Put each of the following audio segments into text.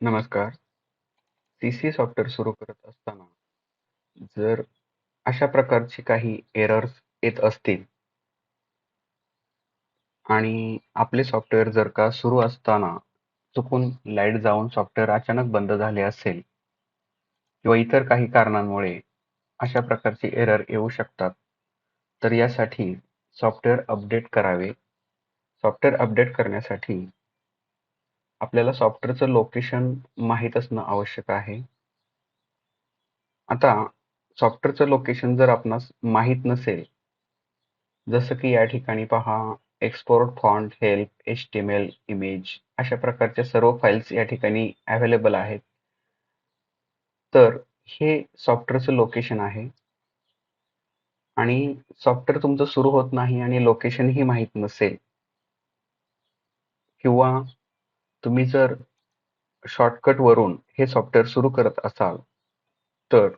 नमस्कार. C-C software सुरू करत असताना जर अशा प्रकारची काही एरर्स येत असतील आणि आपले सॉफ्टवेअर जर का सुरू असताना चुकून लाइट जाऊन सॉफ्टवेअर अचानक बंद झाले असेल किंवा इतर काही कारणांमुळे अशा प्रकारचे एरर येऊ शकतात. तर यासाठी सॉफ्टवेअर अपडेट करावे. सॉफ्टवेअर अपडेट करण्यासाठी आपल्याला सॉफ्टवेअरचं लोकेशन माहीत असणं आवश्यक आहे. आता सॉफ्टवेअरचं लोकेशन जर आपणास माहीत नसेल, जसं की या ठिकाणी पहा export font, help, HTML image अशा प्रकारच्या सर्व फाईल्स या ठिकाणी अवेलेबल आहेत. तर हे सॉफ्टवेअरचं लोकेशन आहे आणि सॉफ्टवेअर तुमचं सुरू होत नाही आणि लोकेशनही माहीत नसेल किंवा तुम्ही जर शॉर्टकट वरून हे सॉफ्टवेअर सुरू करत असाल तर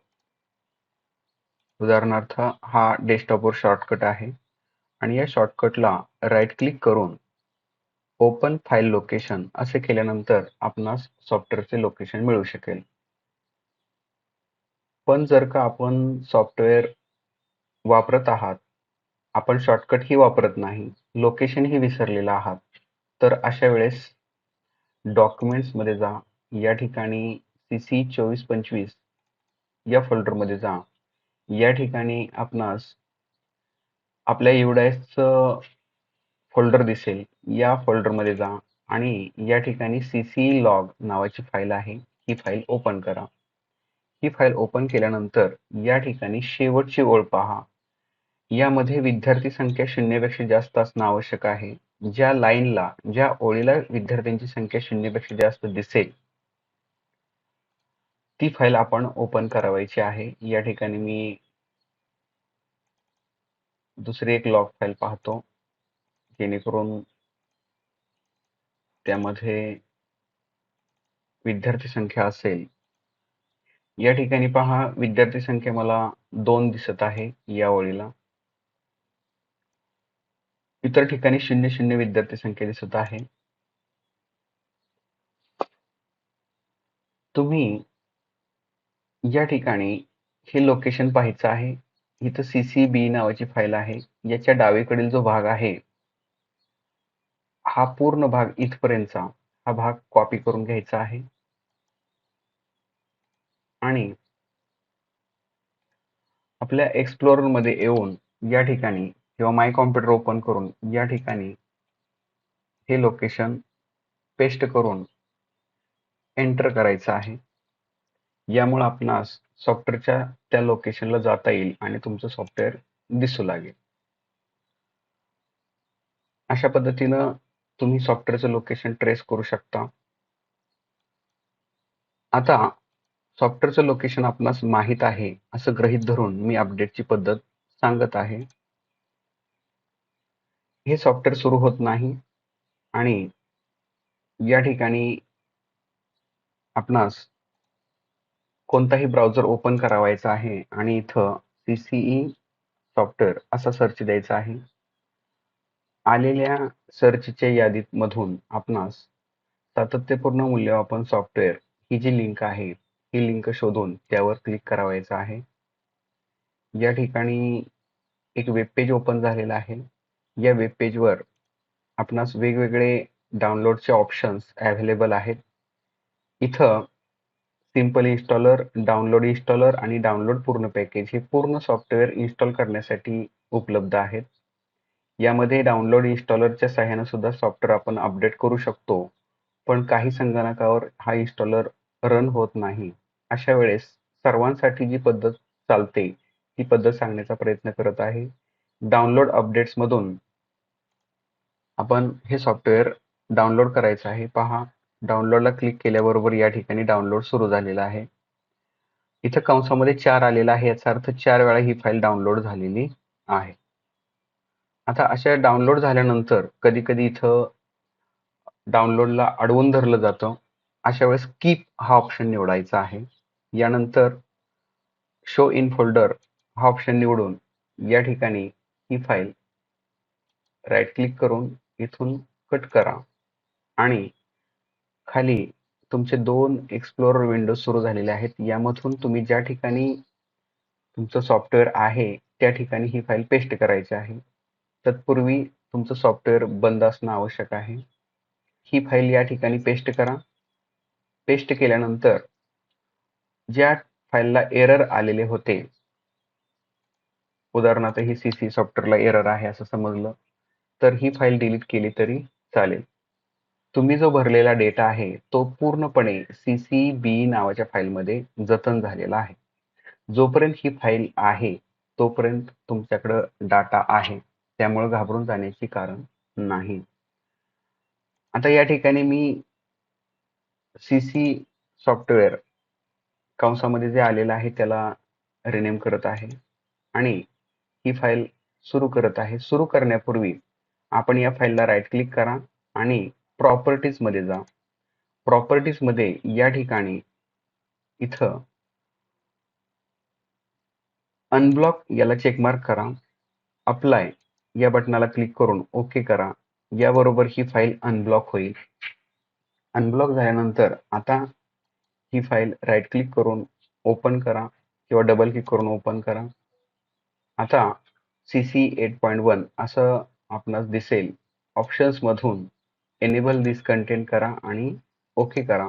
उदाहरणार्थ हा डेस्कटॉपवर शॉर्टकट आहे आणि या शॉर्टकटला राईट क्लिक करून ओपन फाईल लोकेशन असे केल्यानंतर आपणास सॉफ्टवेअरचे लोकेशन मिळू शकेल. पण जर का आपण सॉफ्टवेअर वापरत आहात, आपण शॉर्टकट ही वापरत नाही, लोकेशन ही विसरलेला आहात, तर अशा वेळेस डॉक्युमेंट्समध्ये जा. या ठिकाणी सीसी चोवीस पंचवीस या फोल्डरमध्ये जा. या ठिकाणी आपणास आपल्या एवढ्याच फोल्डर दिसेल. या फोल्डरमध्ये जा आणि या ठिकाणी सीसी लॉग नावाची फाईल आहे. ही फाईल ओपन करा. ही फाईल ओपन केल्यानंतर या ठिकाणी शेवटची ओळ पहा. यामध्ये विद्यार्थी संख्या शून्यपेक्षा जास्त असणं आवश्यक आहे. ज्या लाईनला ज्या ओळीला विद्यार्थ्यांची संख्या शून्यापेक्षा जास्त दिसेल ती फाईल आपण ओपन करावायची आहे. या ठिकाणी मी दुसरी एक लॉग फाईल पाहतो जेणेकरून त्यामध्ये विद्यार्थी संख्या असेल. या ठिकाणी पहा विद्यार्थी संख्या मला दोन दिसत आहे या ओळीला. इतर ठिकाणी शून्य शून्य विद्यार्थी संख्या दिसत आहे. तुम्ही या ठिकाणी हे लोकेशन पाहायचं आहे. इथं सीसीबी नावाची फाईल आहे. याच्या डावीकडील जो भाग आहे हा पूर्ण भाग इथपर्यंतचा हा भाग कॉपी करून घ्यायचा आहे आणि आपल्या एक्सप्लोररमध्ये येऊन या ठिकाणी किंवा माय कॉम्प्युटर ओपन करून या ठिकाणी हे लोकेशन पेस्ट करून एंटर करायचं आहे. यामुळे आपणास सॉफ्टवेअरच्या त्या लोकेशनला जाता येईल आणि तुमचं सॉफ्टवेअर दिसू लागेल. अशा पद्धतीनं तुम्ही सॉफ्टवेअरचं लोकेशन ट्रेस करू शकता. आता सॉफ्टवेअरचं लोकेशन आपणास माहीत आहे असं गृहीत धरून मी अपडेटची पद्धत सांगत आहे. हे सॉफ्टवेअर सुरू होत नाही आणि या ठिकाणी आपणास कोणताही ब्राउझर ओपन करावायचा आहे आणि इथं सीसीई सॉफ्टवेअर असा सर्च द्यायचा आहे. आलेल्या सर्चच्या यादीत मधून आपणास सातत्यपूर्ण मूल्यमापन सॉफ्टवेअर ही जी लिंक आहे ही लिंक शोधून त्यावर क्लिक करावायचं आहे. या ठिकाणी एक वेब पेज ओपन झालेला आहे. या वेब पेजवर आपणास वेगवेगळे डाउनलोडचे ऑप्शन्स अवेलेबल आहेत. इथं सिंपल इन्स्टॉलर, डाउनलोड इन्स्टॉलर आणि डाउनलोड पूर्ण पॅकेज हे पूर्ण सॉफ्टवेअर इन्स्टॉल करण्यासाठी उपलब्ध आहेत. यामध्ये डाउनलोड इन्स्टॉलरच्या सहाय्याने सुद्धा सॉफ्टवेअर आपण अपडेट करू शकतो. पण काही संगणकावर हा इन्स्टॉलर रन होत नाही. अशा वेळेस सर्वांसाठी जी पद्धत चालते ती पद्धत सांगण्याचा प्रयत्न करत आहे. डाउनलोड अपडेट्स मधून आपण हे सॉफ्टवेअर डाउनलोड करायचं आहे. पहा डाउनलोडला क्लिक केल्याबरोबर या ठिकाणी डाउनलोड सुरू झालेलं आहे. इथं कंसामध्ये चार आलेला आहे याचा अर्थ चार वेळा ही फाईल डाउनलोड झालेली आहे. आता अशा डाउनलोड झाल्यानंतर कधी कधी इथं डाउनलोडला अडवून धरलं जातं. अशा वेळेस कीप हा ऑप्शन निवडायचा आहे. यानंतर शो इन फोल्डर हा ऑप्शन निवडून या ठिकाणी ही फाईल राईट क्लिक करून इथून कट करा. आणि खाली तुमचे दोन एक्सप्लोरर विंडो सुरू झालेले आहेत. यामधून तुम्ही ज्या ठिकाणी तुमचं सॉफ्टवेअर आहे त्या ठिकाणी ही फाईल पेस्ट करायची आहे. तत्पूर्वी तुमचं सॉफ्टवेअर बंद असणं आवश्यक आहे. ही फाईल या ठिकाणी पेस्ट करा. पेस्ट केल्यानंतर ज्या फाईलला एरर आलेले होते उदाहरणार्थ ही सी सी सॉफ्टवेअरला एरर आहे असं समजलं. तर ही फाईल डिलीट केली तरी चालेल. तुम्ही जो भरलेला डेटा आहे तो पूर्णपणे सी सी बी नावाच्या फाईलमध्ये जतन झालेला आहे. जोपर्यंत ही फाईल आहे तोपर्यंत तुमच्याकडं डाटा आहे. त्यामुळे घाबरून जाण्याची कारण नाही. आता या ठिकाणी मी सी सी सॉफ्टवेअर कंसामध्ये जे आलेलं आहे त्याला रिनेम करत आहे. आणि ही फाईल सुरू करत आहे. सुरू करण्यापूर्वी आपण या फाईलला राईट क्लिक करा आणि प्रॉपर्टीजमध्ये जा. प्रॉपर्टीजमध्ये या ठिकाणी इथं अनब्लॉक याला चेकमार्क करा. अप्लाय या बटनाला क्लिक करून ओके करा. याबरोबर ही फाईल अनब्लॉक होईल. अनब्लॉक झाल्यानंतर आता ही फाईल राईट क्लिक करून ओपन करा किंवा डबल क्लिक करून ओपन करा. आता C C eight point one असं आपणास दिसेल. ऑप्शन्स मधून एनेबल दिस कंटेंट करा आणि ओके करा.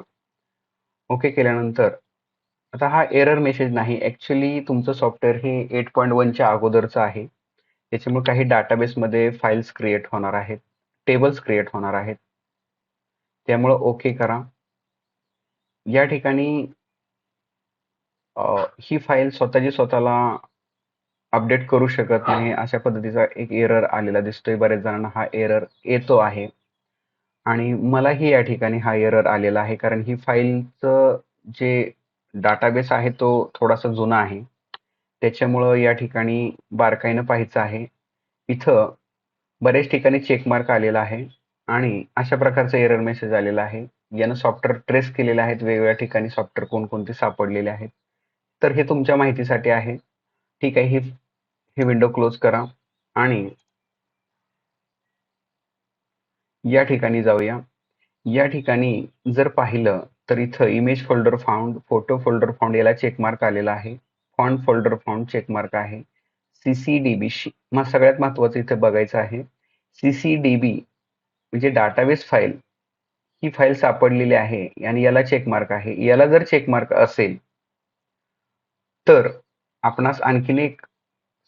ओके केल्यानंतर आता हा एरर मेसेज नाही. ॲक्च्युली तुमचं सॉफ्टवेअर हे एट पॉईंट वनच्या अगोदरचं आहे. त्याच्यामुळे काही डाटाबेसमध्ये फाईल्स क्रिएट होणार आहेत. टेबल्स क्रिएट होणार आहेत. त्यामुळं ओके करा. या ठिकाणी ही फाईल स्वतःची स्वतःला अपडेट करू शकत नाही अशा पद्धतीचा एक एरर आलेला दिसतोय. बऱ्याच जणांना हा एरर येतो आहे. आणि मलाही या ठिकाणी हा एरर आलेला आहे कारण ही फाईलचं जे डाटाबेस आहे तो थोडासा जुना आहे. त्याच्यामुळं या ठिकाणी बारकाईनं पाहायचं आहे. इथं बरेच ठिकाणी चेकमार्क आलेला आहे आणि अशा प्रकारचा एरर मेसेज आलेला आहे. यानं सॉफ्टवेअर ट्रेस केलेले आहेत वेगवेगळ्या ठिकाणी सॉफ्टवेअर कोणकोणते सापडलेले आहेत. तर हे तुमच्या माहितीसाठी आहे. ठीक आहे ही ही विंडो क्लोज करा आणि या ठिकाणी जाऊया. या ठिकाणी जर पाहिलं तर इथं image folder found photo folder found याला चेकमार्क आलेला आहे. फॉन्ट फोल्डर फाउंड चेकमार्क आहे. सीसीडीबी मग सगळ्यात महत्वाचं इथे बघायचं आहे. सीसीडीबी म्हणजे डाटाबेस फाईल ही फाईल सापडलेली आहे आणि याला चेकमार्क आहे. याला जर चेकमार्क असेल तर आपणास आणखीन एक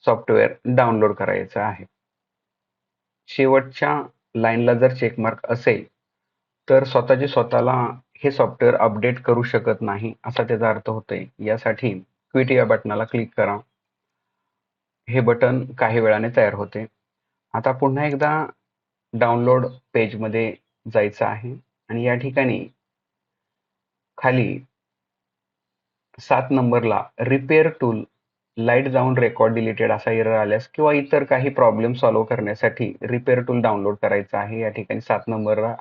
सॉफ्टवेअर डाउनलोड करायचं आहे. शेवटच्या लाईनला जर चेकमार्क असेल तर स्वतःचे स्वतःला हे सॉफ्टवेअर अपडेट करू शकत नाही असा त्याचा अर्थ होतोय. यासाठी क्विट या बटनाला क्लिक करा. हे बटन काही वेळाने तयार होते. आता पुन्हा एकदा डाउनलोड पेजमध्ये जायचं आहे आणि या ठिकाणी खाली सात नंबरला रिपेअर टूल लाइट जाऊन रेकॉर्ड डिलीटेड असा एरर आल्यास किंवा इतर काही प्रॉब्लेम सॉल्व्ह करण्यासाठी रिपेअर टूल डाउनलोड करायचं आहे. या ठिकाणी सात नंबरला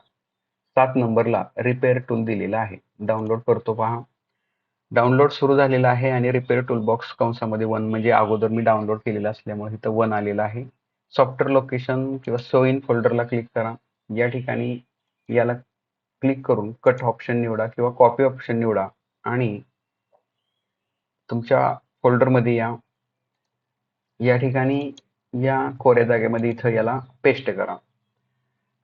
सात नंबरला रिपेअर टूल दिलेला आहे. डाउनलोड करतो पहा. डाउनलोड सुरू झालेला आहे आणि रिपेअर टूल बॉक्स कंसामध्ये वन म्हणजे अगोदर मी डाउनलोड केलेलं असल्यामुळे इथं वन आलेलं आहे. सॉफ्टवेअर लोकेशन किंवा सो इन फोल्डरला क्लिक करा. या ठिकाणी याला क्लिक करून कट ऑप्शन निवडा किंवा कॉपी ऑप्शन निवडा आणि तुमच्या फोल्डरमध्ये या. या ठिकाणी या कोऱ्या जागेमध्ये इथं याला पेस्ट करा.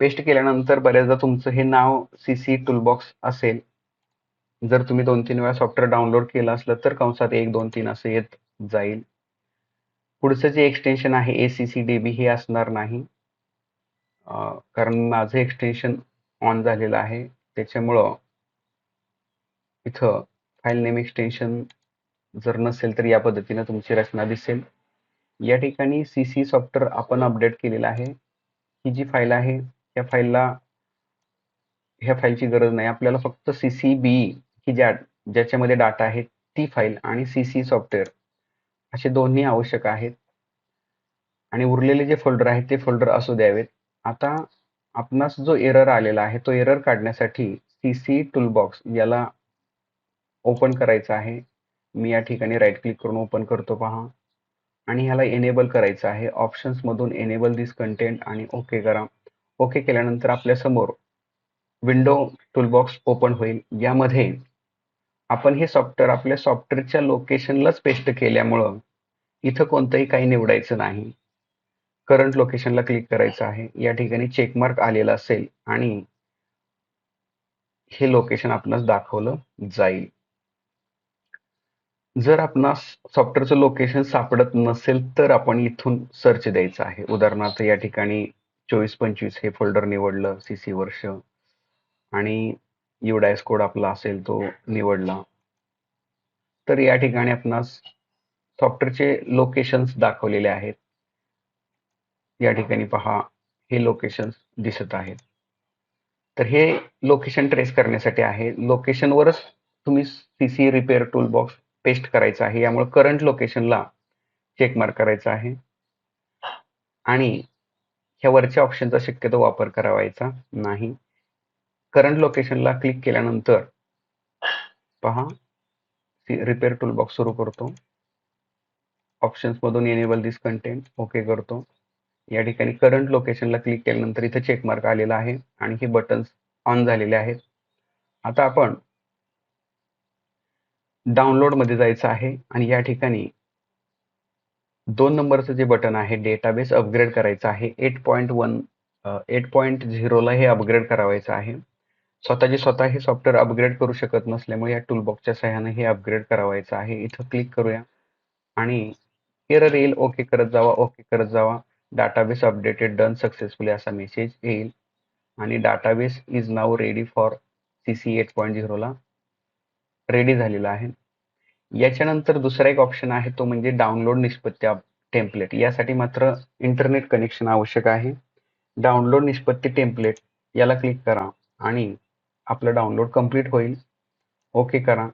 पेस्ट केल्यानंतर बऱ्याचदा तुमचं हे नाव सी सी टूलबॉक्स असेल. जर तुम्ही दोन तीन वेळा सॉफ्टवेअर डाउनलोड केलं असलं तर कंसात एक दोन तीन असं येत जाईल. पुढचं जे एक्सटेन्शन आहे A C C D B हे असणार नाही. कारण माझं एक्सटेन्शन ऑन झालेलं आहे. त्याच्यामुळं इथं फाईल नेम एक्सटेन्शन जर नसेल तर या पद्धतीनं तुमची रचना दिसेल. या ठिकाणी सी सी सॉफ्टवेअर आपण अपडेट केलेला आहे. ही जी फाईल आहे या फाईलला ह्या फाईलची गरज नाही. आपल्याला फक्त सी सी बी ही ज्या ज्याच्यामध्ये डाटा आहे ती फाईल आणि सी सी सॉफ्टवेअर असे दोन्ही आवश्यक आहेत. आणि उरलेले जे फोल्डर आहेत ते फोल्डर असू द्यावेत. आता आपणास जो एरर आलेला आहे तो एरर काढण्यासाठी सी सी टूलबॉक्स याला ओपन करायचा आहे. मी या ठिकाणी राईट क्लिक करून ओपन करतो पहा. आणि ह्याला एनेबल करायचं आहे. ऑप्शन्समधून एनेबल दिस कंटेंट आणि ओके करा. ओके केल्यानंतर आपल्यासमोर विंडो टूलबॉक्स ओपन होईल. यामध्ये आपण हे सॉफ्टवेअर आपल्या सॉफ्टवेअरच्या लोकेशनलाच पेस्ट केल्यामुळं इथं कोणतंही काही निवडायचं नाही. करंट लोकेशनला क्लिक करायचं आहे. या ठिकाणी चेकमार्क आलेला असेल आणि हे लोकेशन आपणास दाखवलं जाईल. जर आपणास सॉफ्टवेअरचं लोकेशन सापडत नसेल तर आपण इथून सर्च द्यायचं आहे. उदाहरणार्थ या ठिकाणी चोवीस पंचवीस हे फोल्डर निवडलं सी सी वर्ष. आणि युडायस कोड आपला असेल तो निवडला. तर या ठिकाणी आपणास सॉफ्टवेअरचे लोकेशन्स दाखवलेले आहेत. या ठिकाणी पहा हे लोकेशन्स दिसत आहेत. तर हे लोकेशन ट्रेस करण्यासाठी आहे. लोकेशनवरच तुम्ही C C repair tool box paste करायचा आहे. यामुळे करंट लोकेशनला चेक मार्क करायचा आहे. आणि ह्या वरच्या ऑप्शनचा शक्यतो वापर करावायचा नाही. करंट लोकेशनला क्लिक केल्यानंतर पहा रिपेअर टूल बॉक्स सुरू करतो. ऑप्शन्स मधून एनेबल दिस कंटेंट ओके करतो. या ठिकाणी करंट लोकेशनला क्लिक केल्यानंतर इथे चेक मार्क आलेला आहे आणि हे बटन्स ऑन झालेले आहेत. आता आपण डाउनलोडमध्ये जायचं आहे आणि या ठिकाणी दोन नंबरचं जे बटन आहे डेटाबेस अपग्रेड करायचं आहे. Eight point one eight point झिरोला हे अपग्रेड करावायचं आहे. स्वतःचे स्वतः हे सॉफ्टवेअर अपग्रेड करू शकत नसल्यामुळे या टूलबॉक्सच्या सहाय्याने हे अपग्रेड करावायचं आहे. इथं क्लिक करूया. आणि एरर येईल ओके करत जावा ओके करत जावा. डाटाबेस अपडेटेड डन सक्सेसफुली असा मेसेज येईल. आणि database is now ready for C C eight point झिरोला ready झालेला आहे. याच्यानंतर दुसरा एक ऑप्शन आहे तो म्हणजे डाउनलोड निष्पत्ती टेम्पलेट यासाठी मात्र इंटरनेट कनेक्शन आवश्यक आहे. डाउनलोड निष्पत्ती टेम्पलेट याला क्लिक करा आणि आपलं डाउनलोड कंप्लीट होईल. ओके करा.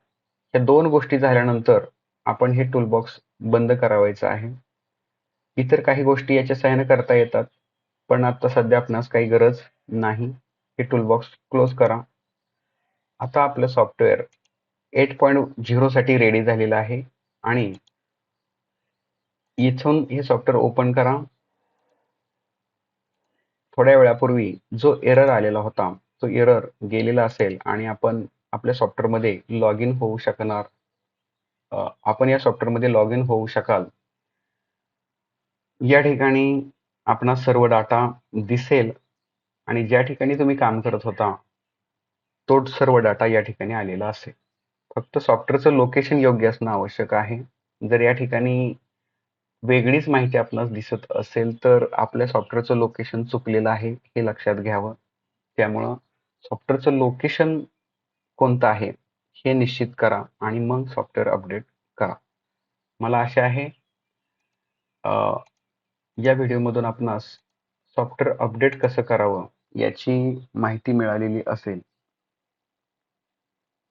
या दोन गोष्टी झाल्यानंतर आपण हे टूलबॉक्स बंद करावायचं आहे. इतर काही गोष्टी याच्या सहाय्याने करता येतात पण आता सध्या आपणास काही गरज नाही. हे टूलबॉक्स क्लोज करा. आता आपलं सॉफ्टवेअर एट पॉईंट झिरोसाठी रेडी झालेलं आहे. आणि इथून हे सॉफ्टवेअर ओपन करा. थोड्या वेळापूर्वी जो एरर आलेला होता तो एरर गेलेला असेल आणि आपण आपल्या सॉफ्टवेअरमध्ये लॉग इन होऊ शकणार. आपण या सॉफ्टवेअरमध्ये लॉग इन होऊ शकाल. या ठिकाणी आपणा सर्व डाटा दिसेल आणि ज्या ठिकाणी तुम्ही काम करत होता तो सर्व डाटा या ठिकाणी आलेला असेल. फक्त सॉफ्टवेअरचं लोकेशन योग्य असणं आवश्यक आहे. जर या ठिकाणी वेगळीच माहिती आपणास दिसत असेल तर आपल्या सॉफ्टवेअरचं लोकेशन चुकलेलं आहे हे लक्षात घ्यावं. त्यामुळं सॉफ्टवेअरचं लोकेशन कोणतं आहे हे निश्चित करा आणि मग सॉफ्टवेअर अपडेट करा. मला आशा आहे या व्हिडिओमधून आपणास सॉफ्टवेअर अपडेट कसं करावं याची माहिती मिळालेली असेल.